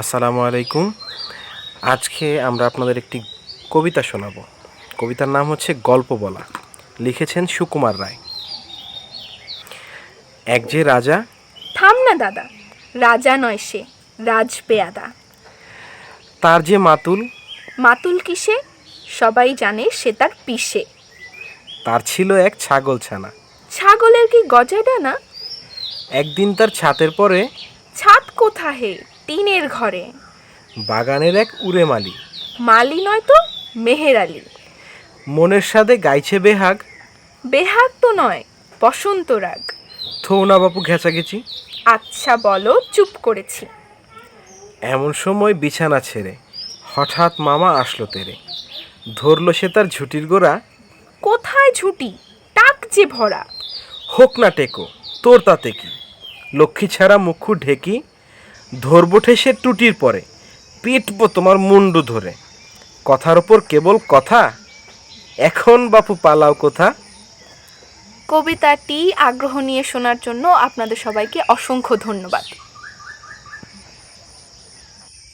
আসসালামু আলাইকুম। আজকে আমরা আপনাদের একটি কবিতা শোনাবো। কবিতার নাম হচ্ছে গল্প বলা। লিখেছেন সুকুমার রায়। এক যে রাজা থাম না দাদা রাজা নয় সে রাজ পেয়াদা তার যে মাতুল মাতুল কিসে? সবাই জানে সে তার পিসে। তার ছিল এক ছাগল ছানা। ছাগলের কি গজায় ডানা? একদিন তার ছাতের পরে ছাদ কোথা হে টিনের ঘরে। বাগানের এক উড়ে মালি। মালি নয় তো মেহের আলী। মনের সাথে গাইছে বেহাগ। বেহাগ তো নয় বসন্ত রাগ। থৌনা বাপু ঘেঁচাঘেচি। আচ্ছা বলো চুপ করেছি। এমন সময় বিছানা ছেড়ে হঠাৎ মামা আসলো তেরে। ধরলো সে তার ঝুটির গোড়া। কোথায় ঝুটি? টাক যে ভরা। হোক না টেকো তোর তাতে কি? লক্ষ্মী ছাড়া মুখু ঢেকি। ধরবো ঠেসে টুটির পরে, পিটবো তোমার মুন্ডু ধরে। কথার ওপর কেবল কথা? এখন বাপু পালাও কোথা? কবিতাটি আগ্রহ নিয়ে শোনার জন্য আপনাদের সবাইকে অসংখ্য ধন্যবাদ।